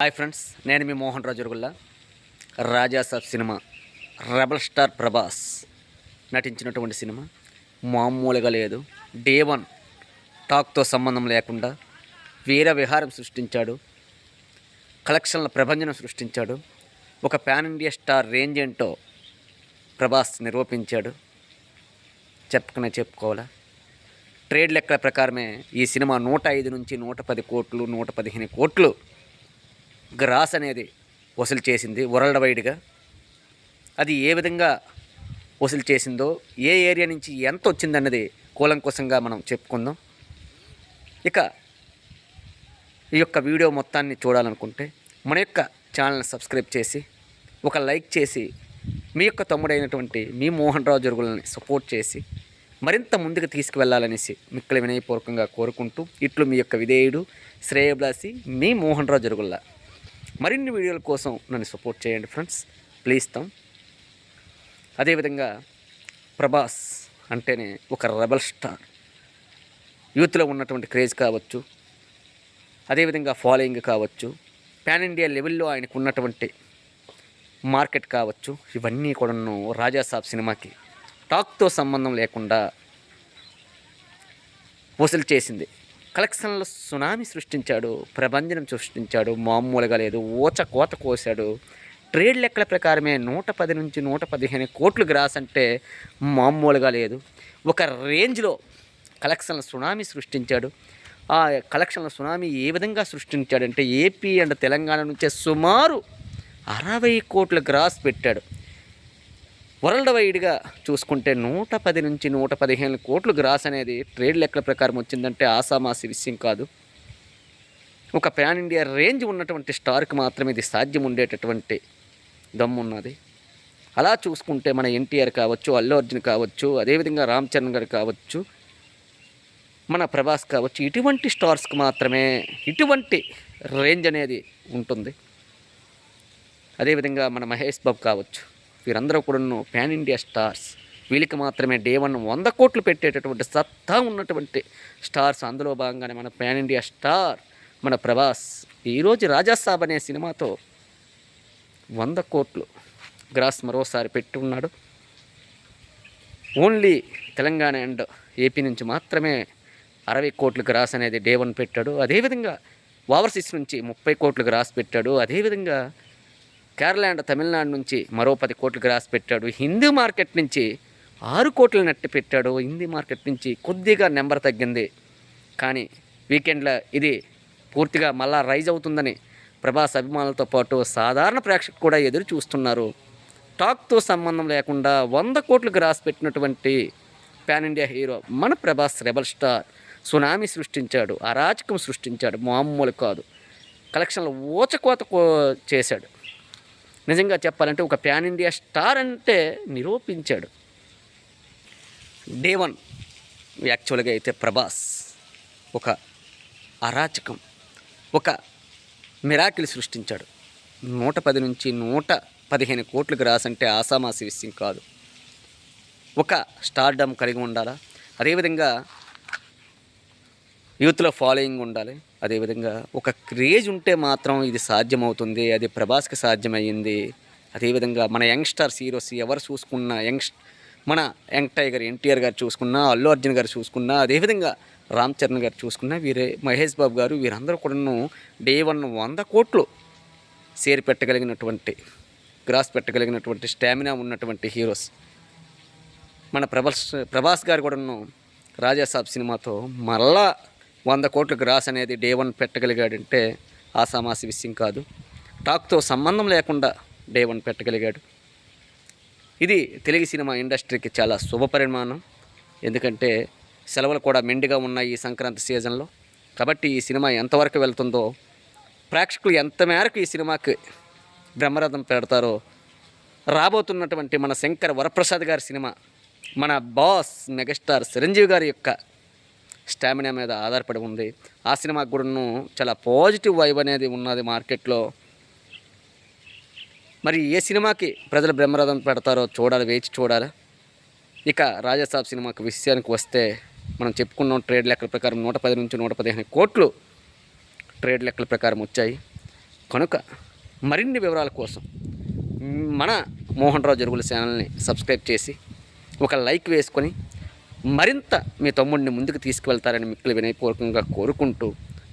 Hi friends నేను మీ Mohan Raju జరుగుల్లా Rajasaab cinema rebel star Prabhas నటించినటువంటి సినిమా. మామూలుగా లేదు. డే వన్ టాక్తో సంబంధం లేకుండా వీర విహారం సృష్టించాడు. కలెక్షన్ల ప్రభంజనం సృష్టించాడు. ఒక పాన్ ఇండియా స్టార్ రేంజ్ ఏంటో ప్రభాస్ నిరూపించాడు. చెప్పకనే చెప్పుకోవాలా? ట్రేడ్ లెక్కల ప్రకారమే ఈ సినిమా నూట ఐదు నుంచి నూట పది కోట్లు నూట పదిహేను కోట్లు గ్రాస్ అనేది వసూలు చేసింది వరల్డ్ వైడ్గా అది ఏ విధంగా వసూలు చేసిందో ఏ ఏరియా నుంచి ఎంత వచ్చిందన్నది కూలంకోసంగా మనం చెప్పుకుందాం. ఇక ఈ యొక్క వీడియో మొత్తాన్ని చూడాలనుకుంటే మన యొక్క ఛానల్ని సబ్స్క్రైబ్ చేసి ఒక లైక్ చేసి మీ యొక్క తమ్ముడైనటువంటి మీ మోహన్ రావు జరుగులని సపోర్ట్ చేసి మరింత ముందుకు తీసుకువెళ్ళాలనేసి మిక్కల వినయపూర్వకంగా కోరుకుంటూ ఇట్లు మీ యొక్క విధేయుడు శ్రేయబ్లాసి మీ మోహన్ రావు జరుగుల్లా మరిన్ని వీడియోల కోసం నన్ను సపోర్ట్ చేయండి ఫ్రెండ్స్. ప్లీజ్ తమ్. అదేవిధంగా ప్రభాస్ అంటేనే ఒక రెబల్ స్టార్. యూత్లో ఉన్నటువంటి క్రేజ్ కావచ్చు. అదేవిధంగా ఫాలోయింగ్ కావచ్చు. పాన్ ఇండియా లెవెల్లో ఆయనకు ఉన్నటువంటి మార్కెట్ కావచ్చు. ఇవన్నీ కూడాను రాజాసాబ్ సినిమాకి టాక్తో సంబంధం లేకుండా వసూలు చేసింది. కలెక్షన్ల సునామీ సృష్టించాడు ప్రభంజనం సృష్టించాడు మామూలుగా లేదు ఊచ కోత కోశాడు. ట్రేడ్ లెక్కల ప్రకారమే నూట పది నుంచి నూట పదిహేను కోట్లు గ్రాస్ అంటే మామూలుగా లేదు. ఒక రేంజ్లో కలెక్షన్ల సునామీ సృష్టించాడు. ఆ కలెక్షన్ల సునామీ ఏ విధంగా సృష్టించాడంటే ఏపీ అండ్ తెలంగాణ నుంచే సుమారు అరవై కోట్ల గ్రాస్ పెట్టాడు. వరల్డ్ వైడ్గా చూసుకుంటే నూట పది నుంచి నూట పదిహేను కోట్లు గ్రాస్ అనేది ట్రేడ్ లెక్కల ప్రకారం వచ్చిందంటే ఆసామాసి విషయం కాదు. ఒక ప్యాన్ ఇండియా రేంజ్ ఉన్నటువంటి స్టార్కి మాత్రమే ఇది సాధ్యం ఉండేటటువంటి దమ్మున్నది అలా చూసుకుంటే మన ఎన్టీఆర్ కావచ్చు అల్లు అర్జున్ కావచ్చు అదేవిధంగా రామ్ చరణ్ గారు కావచ్చు మన ప్రభాస్ కావచ్చు ఇటువంటి స్టార్స్కి మాత్రమే ఇటువంటి రేంజ్ అనేది ఉంటుంది. అదేవిధంగా మన మహేష్ బాబు కావచ్చు. వీరందరూ కూడా ప్యాన్ ఇండియా స్టార్స్. వీళ్ళకి మాత్రమే డే వన్ వంద కోట్లు పెట్టేటటువంటి సత్తా ఉన్నటువంటి స్టార్స్. అందులో భాగంగానే మన ప్యాన్ ఇండియా స్టార్ మన ప్రభాస్. ఈరోజు రాజాసాబ్ అనే సినిమాతో వంద కోట్లు గ్రాస్ మరోసారి పెట్టి ఉన్నాడు ఓన్లీ తెలంగాణ అండ్ ఏపీ నుంచి మాత్రమే అరవై కోట్లు గ్రాస్ అనేది డే వన్ పెట్టాడు. అదేవిధంగా ఓవర్సీస్ నుంచి ముప్పై కోట్లు గ్రాస్ పెట్టాడు. అదేవిధంగా కేరళ అండ్ తమిళనాడు నుంచి మరో పది కోట్లు గ్రాస్ పెట్టాడు. హిందీ మార్కెట్ నుంచి ఆరు కోట్లు నెట్టి పెట్టాడు. హిందీ మార్కెట్ నుంచి కొద్దిగా నెంబర్ తగ్గింది. కానీ వీకెండ్లో ఇది పూర్తిగా మళ్ళా రైజ్ అవుతుందని ప్రభాస్ అభిమానులతో పాటు సాధారణ ప్రేక్షకులు కూడా ఎదురు చూస్తున్నారు. టాక్తో సంబంధం లేకుండా వంద కోట్లు గ్రాస్ పెట్టినటువంటి పాన్ ఇండియా హీరో మన ప్రభాస్ రెబల్ స్టార్ సునామీ సృష్టించాడు. అరాచకం సృష్టించాడు. మామూలు కాదు. కలెక్షన్లు ఊచకోత కో చేశాడు. నిజంగా చెప్పాలంటే ఒక ప్యాన్ ఇండియా స్టార్ అంటే నిరూపించాడు. డే వన్ యాక్చువల్గా అయితే ప్రభాస్ ఒక అరాచకం ఒక మిరాకిల్ సృష్టించాడు. నూట పది నుంచి నూట పదిహేను కోట్లకు రాసంటే ఆసామాసి విషయం కాదు. ఒక స్టార్డమ్ కలిగి ఉండాలా? అదేవిధంగా యూత్లో ఫాలోయింగ్ ఉండాలి. అదేవిధంగా ఒక క్రేజ్ ఉంటే మాత్రం ఇది సాధ్యమవుతుంది అది ప్రభాస్కి సాధ్యమయ్యింది. అదేవిధంగా మన యంగ్స్టర్స్ హీరోస్ ఎవరు చూసుకున్నా యంగ్స్ మన యంగ్ టైగర్ ఎన్టీఆర్ గారు చూసుకున్నా అల్లు అర్జున్ గారు చూసుకున్నా అదేవిధంగా రామ్ చరణ్ గారు చూసుకున్నా వీరే మహేష్ బాబు గారు వీరందరూ కూడాను డే వన్ వంద కోట్లు సేరి పెట్టగలిగినటువంటి గ్రాస్ పెట్టగలిగినటువంటి స్టామినా ఉన్నటువంటి హీరోస్. మన ప్రభాస్ ప్రభాస్ గారు కూడాను రాజాసాబ్ సినిమాతో మళ్ళా వంద కోట్ల గ్రాస్ అనేది డే వన్ పెట్టగలిగాడంటే ఆసామాసి విషయం కాదు. టాక్తో సంబంధం లేకుండా డే వన్ పెట్టగలిగాడు. ఇది తెలుగు సినిమా ఇండస్ట్రీకి చాలా శుభ పరిమాణం ఎందుకంటే సెలవులు కూడా మెండుగా ఉన్నాయి ఈ సంక్రాంతి సీజన్లో. కాబట్టి ఈ సినిమా ఎంతవరకు వెళ్తుందో ప్రేక్షకులు ఎంత మేరకు ఈ సినిమాకి బ్రహ్మరథం పెడతారో రాబోతున్నటువంటి మన శంకర్ వరప్రసాద్ గారి సినిమా మన బాస్ మెగాస్టార్ చిరంజీవి గారి యొక్క స్టామినా మీద ఆధారపడి ఉంది. ఆ సినిమాకి కూడాను చాలా పాజిటివ్ వైబ్ అనేది ఉన్నది మార్కెట్లో. మరి ఏ సినిమాకి ప్రజలు బ్రహ్మరథం పెడతారో చూడాలి వేచి చూడాలి. ఇక రాజాసాబ్ సినిమాకి విషయానికి వస్తే మనం చెప్పుకున్నాం ట్రేడ్ లెక్కల ప్రకారం నూట పది నుంచి నూట పదిహేను కోట్లు ట్రేడ్ లెక్కల ప్రకారం వచ్చాయి. కనుక మరిన్ని వివరాల కోసం మన మోహన్ రావు జరుగుల ఛానల్ని సబ్స్క్రైబ్ చేసి ఒక లైక్ వేసుకొని మరింత మీ తమ్ముడిని ముందుకు తీసుకువెళ్తారని మిక్కులు వినయపూర్వకంగా కోరుకుంటూ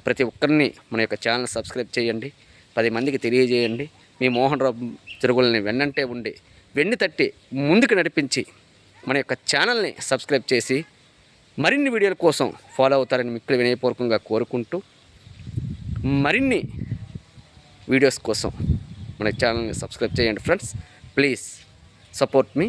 ప్రతి ఒక్కరిని మన యొక్క ఛానల్ సబ్స్క్రైబ్ చేయండి. పది మందికి తెలియజేయండి. మీ మోహన్ రావు జరుగులని వెన్నంటే ఉండి వెన్ను తట్టి ముందుకు నడిపించి మన యొక్క ఛానల్ని సబ్స్క్రైబ్ చేసి మరిన్ని వీడియోల కోసం ఫాలో అవుతారని మిక్కులు వినయపూర్వకంగా కోరుకుంటూ మరిన్ని వీడియోస్ కోసం మన ఛానల్ని సబ్స్క్రైబ్ చేయండి. Friends please support me.